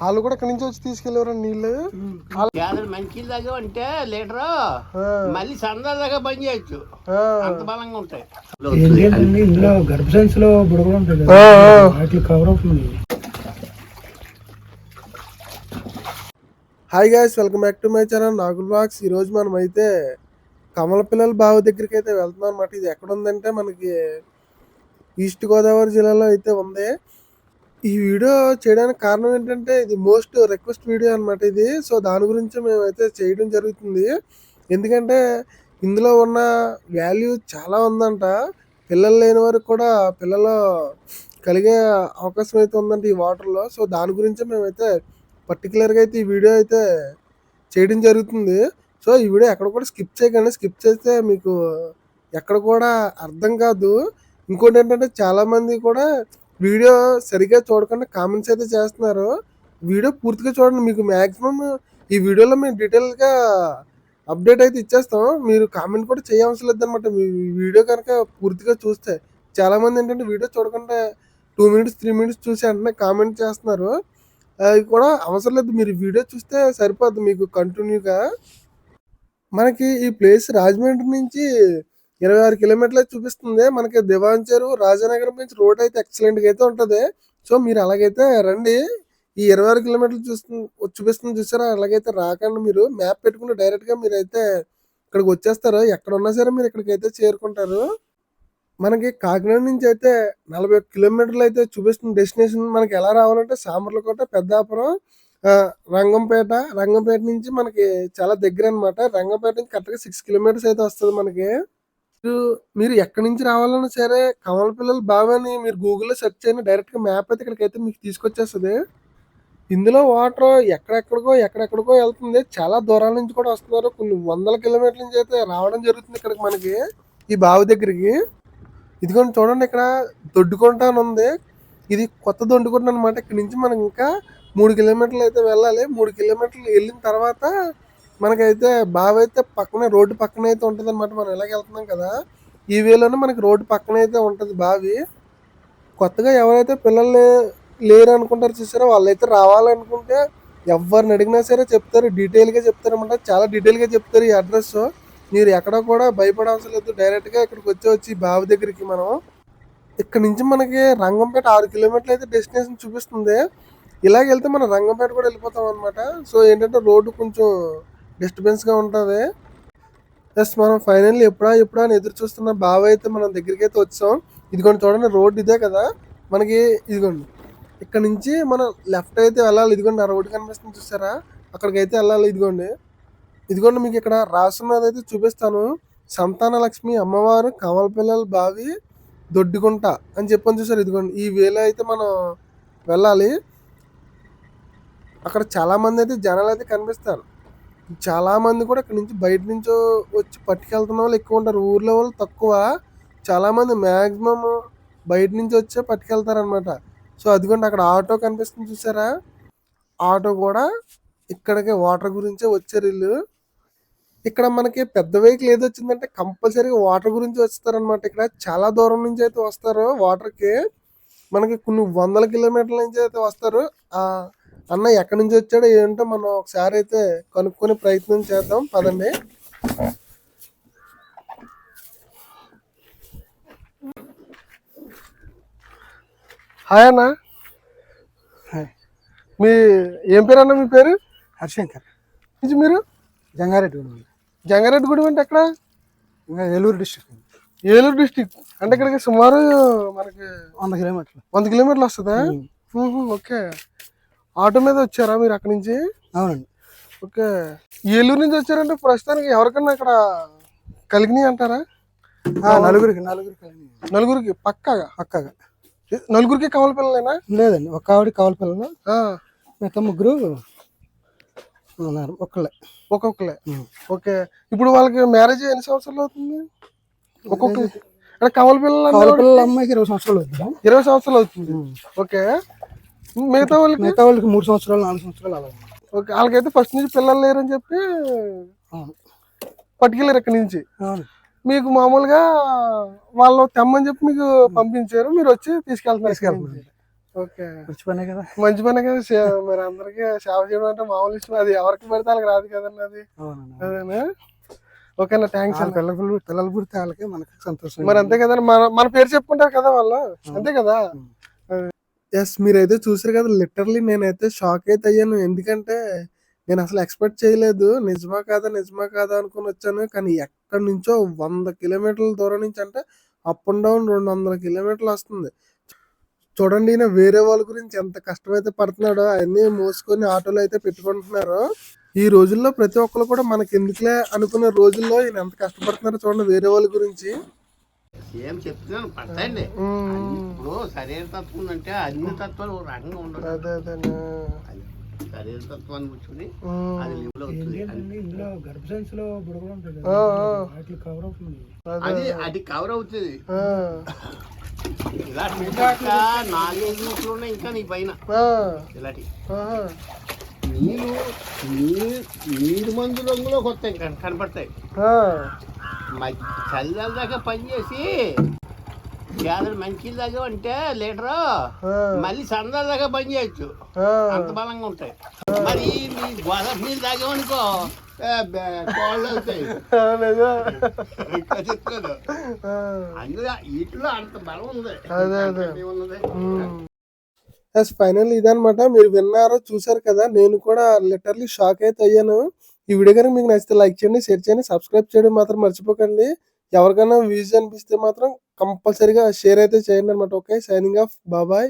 వాళ్ళు కూడా ఇక్కడి నుంచి వచ్చి తీసుకెళ్ళేవారు నీళ్ళు? మంచి దాకా అంటే లీటరు మళ్ళీ సందా దాకా బంద్ చేయొచ్చు. అంత బలంగా ఉంటాయి. ఏంటంటే ఇందులో గర్భసెన్స్లో బుడగలు ఉంటాయి ఆ, కదా. ఆ. వాటికి కవర్ అవుతుంది. Hi guys welcome back to my channel Nagul box ఈ రోజు మనం అయితే కమల పిల్లల బావి దగ్గరికి అయితే వెళ్తున్నాం అనమాట ఇది ఎక్కడ ఉందంటే మనకి ఈస్ట్ గోదావరి జిల్లాలో అయితే ఉంది. ఈ వీడియో చేయడానికి కారణం ఏంటంటే ఇది మోస్ట్ రిక్వెస్ట్ వీడియో అనమాట ఇది. సో దాని గురించి మేమైతే చేయడం జరుగుతుంది. ఎందుకంటే ఇందులో ఉన్న వాల్యూ చాలా ఉందంట. పిల్లలు లేని వారికి కూడా పిల్లలు కలిగే అవకాశం అయితే ఉందంట ఈ వాటర్లో. సో దాని గురించి మేమైతే పర్టికులర్గా అయితే ఈ వీడియో అయితే చేయడం జరుగుతుంది. సో ఈ వీడియో ఎక్కడ కూడా స్కిప్ చేయకండి. స్కిప్ చేస్తే మీకు ఎక్కడ కూడా అర్థం కాదు. ఇంకోటి ఏంటంటే చాలామంది కూడా వీడియో సరిగ్గా చూడకుండా కామెంట్స్ అయితే చేస్తున్నారు. వీడియో పూర్తిగా చూడండి. మీకు మ్యాక్సిమం ఈ వీడియోలో మేము డీటెయిల్గా అప్డేట్ అయితే ఇచ్చేస్తాం. మీరు కామెంట్ కూడా చేయవలసిన లేదనమాట మీ వీడియో కనుక పూర్తిగా చూస్తే చాలామంది ఏంటంటే వీడియో చూడకుండా టూ మినిట్స్ త్రీ మినిట్స్ చూసి వెంటనే కామెంట్ చేస్తున్నారు. అది కూడా అవసరం లేదు. మీరు వీడియో చూస్తే సరిపోద్ది. మీకు కంటిన్యూగా మనకి ఈ ప్లేస్ రాజమండ్రి నుంచి ఇరవై ఆరు కిలోమీటర్లు అయితే చూపిస్తుంది. మనకి దివాన్ రాజానగరం నుంచి రోడ్ అయితే ఎక్సలెంట్గా అయితే ఉంటుంది. సో మీరు అలాగైతే రండి. ఈ ఇరవై ఆరు కిలోమీటర్లు చూస్తుంది చూపిస్తుంది చూసారా? అలాగైతే రాకండి మీరు. మ్యాప్ పెట్టుకుని డైరెక్ట్గా మీరు అయితే ఇక్కడికి వచ్చేస్తారు. ఎక్కడ ఉన్నా సరే మీరు ఇక్కడికి అయితే చేరుకుంటారు. మనకి కాకినాడ నుంచి అయితే నలభై కిలోమీటర్లు అయితే చూపిస్తుంది డెస్టినేషన్ మనకి ఎలా రావాలంటే సామర్లకోట పెద్దాపురం రంగంపేట. రంగంపేట నుంచి మనకి చాలా దగ్గర అనమాట రంగంపేట నుంచి కరెక్ట్గా సిక్స్ కిలోమీటర్స్ అయితే వస్తుంది మనకి. మీరు మీరు ఎక్కడి నుంచి రావాలన్నా సరే కమల పిల్లలు బావని మీరు గూగుల్లో సెర్చ్ చేయండి. డైరెక్ట్గా మ్యాప్ అయితే ఇక్కడికి అయితే మీకు తీసుకొచ్చేస్తుంది. ఇందులో వాటర్ ఎక్కడెక్కడికో ఎక్కడెక్కడికో వెళ్తుంది. చాలా దూరాల నుంచి కూడా వస్తున్నారు. కొన్ని వందల కిలోమీటర్ల నుంచి అయితే రావడం జరుగుతుంది ఇక్కడికి మనకి ఈ బావి దగ్గరికి. ఇదిగోండి చూడండి ఇక్కడ దొడ్డుకుంట అని ఉంది. ఇది కొత్త దొడ్డుకుంట అనమాట ఇక్కడ నుంచి మనం ఇంకా మూడు కిలోమీటర్లు అయితే వెళ్ళాలి. మూడు కిలోమీటర్లు వెళ్ళిన తర్వాత మనకైతే బావి అయితే పక్కనే రోడ్డు పక్కన అయితే ఉంటుంది అనమాట మనం ఎలాగ వెళ్తున్నాం కదా ఈ వేలోనే మనకి రోడ్డు పక్కన అయితే ఉంటుంది బావి. కొత్తగా ఎవరైతే పిల్లల్ని లేరు అనుకుంటారు చూసారో వాళ్ళైతే రావాలనుకుంటే ఎవరిని అడిగినా సరే చెప్తారు డీటెయిల్గా చెప్తారు అనమాట చాలా డీటెయిల్గా చెప్తారు ఈ అడ్రస్. మీరు ఎక్కడ కూడా భయపడవసరం లేదు. డైరెక్ట్గా ఇక్కడికి వచ్చి వచ్చి బావి దగ్గరికి మనం ఇక్కడ నుంచి మనకి రంగంపేట ఆరు కిలోమీటర్లు అయితే డెస్టినేషన్ చూపిస్తుంది. ఇలాగ వెళ్తే మనం రంగంపేట కూడా వెళ్ళిపోతాం అనమాట సో ఏంటంటే రోడ్డు కొంచెం డిస్టర్బెన్స్గా ఉంటుంది. జస్ట్ మనం ఫైనల్లీ ఎప్పుడా ఎప్పుడా అని ఎదురు చూస్తున్న బావి అయితే మనం దగ్గరికి అయితే వచ్చాం. ఇదిగోండి చూడండి రోడ్ ఇదే కదా. మనకి ఇదిగోండి. ఇక్కడ నుంచి మనం లెఫ్ట్ అయితే వెళ్ళాలి. ఇదిగోండి ఆ రోడ్డు కనిపిస్తుంది చూసారా? అక్కడికైతే వెళ్ళాలి. ఇదిగోండి. ఇదిగోండి మీకు ఇక్కడ రాసున్నది అయితే చూపిస్తాను. సంతాన లక్ష్మి అమ్మవారు కమల పిల్లల బావి దొడ్డిగుంట అని చెప్పని చూసారు? ఇదిగోండి. ఈ వేలో అయితే మనం వెళ్ళాలి. అక్కడ చాలా మంది అయితే జనాలు అయితే కనిపిస్తారు. చాలా మంది కూడా ఇక్కడ నుంచి బయట నుంచో వచ్చి పట్టుకెళ్తున్న వాళ్ళు ఎక్కువ ఉంటారు. ఊర్లో వాళ్ళు తక్కువ. చాలా మంది మ్యాక్సిమం బయట నుంచి వచ్చే పట్టుకెళ్తారనమాట సో అదిగోండి అక్కడ ఆటో కనిపిస్తుంది చూసారా? ఆటో కూడా ఇక్కడికి వాటర్ గురించే వచ్చారు వీళ్ళు. ఇక్కడ మనకి పెద్ద వెహికల్ ఏది వచ్చిందంటే కంపల్సరీగా వాటర్ గురించి వస్తారనమాట ఇక్కడ. చాలా దూరం నుంచి అయితే వస్తారు వాటర్కి. మనకి కొన్ని వందల కిలోమీటర్ల నుంచి అయితే వస్తారు. అన్న ఎక్కడి నుంచి వచ్చాడో ఏంటో మనం ఒకసారి అయితే కనుక్కొని ప్రయత్నం చేద్దాం. పదండి. హాయ్ అన్న. మీ ఏం పేరు అన్న మీ పేరు? హర్షంకర్ ఇది మీరు? జంగారెడ్డి జంగారెడ్డిగూడెం అంటే ఎక్కడ? ఇంకా ఏలూరు డిస్ట్రిక్ట్ ఏలూరు డిస్టిక్. అంటే ఇక్కడికి సుమారు మనకి వంద కిలోమీటర్లు. వంద కిలోమీటర్లు వస్తుందా? ఓకే. ఆటో మీద వచ్చారా మీరు అక్కడి నుంచి? అవునండి. ఓకే. ఏలూరు నుంచి వచ్చారంటే ప్రస్తుతానికి ఎవరికన్నా అక్కడ కలిగినాయి అంటారా? నలుగురికి నలుగురికి నలుగురికి పక్కాగా? పక్కగా. నలుగురికి కమల పిల్లలేనా? లేదండి ఒక ఆవిడ కావాలి పిల్లలు. మిగతా ముగ్గురు ఉన్నారు ఒక్కళ్ళే. ఒక్కొక్కలే ఓకే. ఇప్పుడు వాళ్ళకి మ్యారేజ్ ఎన్ని సంవత్సరాలు అవుతుంది? ఒక్కొక్క అంటే పిల్లలు కావాలి అన్నవాడు పిల్లల అమ్మాయికి ఇరవై సంవత్సరాలు అవుతుందా. ఇరవై సంవత్సరాలు అవుతుంది. ఓకే. మిగతా వాళ్ళకి? మిగతా వాళ్ళకి మూడు సంవత్సరాలు నాలుగు సంవత్సరాలు అలా. ఓకే వాళ్ళకైతే ఫస్ట్ నుంచి పిల్లలు లేరని చెప్పి పట్టుకెళ్ళారు ఇక్కడ నుంచి. మీకు మామూలుగా వాళ్ళు తెమ్మని చెప్పి మీకు పంపించారు మీరు వచ్చి తీసుకెళ్తున్నారు తీసుకెళ్తున్నాను. ఓకే. మంచి పనే కదా. మంచి పని కదా మరి అందరికి సేవ చేయడం అంటే మామూలు విషయం అది ఎవరికి పడితే వాళ్ళకి రాదు కదండి అది. అదేనా? ఓకేనా థ్యాంక్స్ పిల్లలు పిల్లలు పుడితే వాళ్ళకి మనకి సంతోషం మరి అంతే కదండి మన మన పేరు చెప్పుకుంటారు కదా వాళ్ళు. అంతే కదా? ఎస్ మీరైతే చూసారు కదా లిటరలీ నేనైతే షాక్ అయితే అయ్యాను. ఎందుకంటే నేను అసలు ఎక్స్పెక్ట్ చేయలేదు. నిజమా కాదా నిజమా కాదా అనుకుని వచ్చాను. కానీ ఎక్కడి నుంచో వంద కిలోమీటర్ల దూరం నుంచి అంటే అప్ అండ్ డౌన్ రెండు వందల కిలోమీటర్లు వస్తుంది. చూడండి ఈయన వేరే వాళ్ళ గురించి ఎంత కష్టమైతే పడుతున్నాడో అవన్నీ మోసుకొని ఆటోలు అయితే పెట్టుకుంటున్నారు. ఈ రోజుల్లో ప్రతి ఒక్కరు కూడా మనకి ఎందుకులే అనుకునే రోజుల్లో ఈయన ఎంత కష్టపడుతున్నారో చూడండి వేరే వాళ్ళ గురించి. ఏం చెప్తున్నాను పడతాయండి. ఇప్పుడు శరీర తత్వం అంటే అన్ని తత్వాలు ఒక రకంగా ఉండదు శరీర తత్వాన్ని కూర్చుని. అది గర్భసెన్స్లో అవుతుంది. అది అది కవర్ అవుతుంది. ఆ, ఇలా చూసాక నాలుగైదు నిమిషాలు ఉన్నాయి ఇంకా నీ పైన. ఆ, ఇలాంటి. నీళ్ళు నీరు నీరు మందు రంగులోకి వస్తాయి కన- కనపడతాయి. చల్లల దాకా పనిచేసి గ్యాదర్ మంచి దాకా అంటే లీటరు మళ్ళీ సందాల దాకా పని చేయొచ్చు ఆ. అంత బలంగా ఉంటాయి. మరి నీ గోదావరి నీళ్ళు తాగామనుకో కోళ్ళు అవుతాయి. అందులో వీటిలో అంత బలం ఉంది. ఎస్ ఫైనల్ ఇదనమాట మీరు విన్నారో చూసారు కదా నేను కూడా లిటర్లీ షాక్ అయితే అయ్యాను. ఈ వీడియో కనుక మీకు నచ్చితే లైక్ చేయండి షేర్ చేయండి సబ్స్క్రైబ్ చేయడం మాత్రం మర్చిపోకండి. ఎవరికైనా వ్యూస్ అనిపిస్తే మాత్రం కంపల్సరీగా షేర్ అయితే చేయండి అనమాట ఓకే సైనింగ్ ఆఫ్ బాబాయ్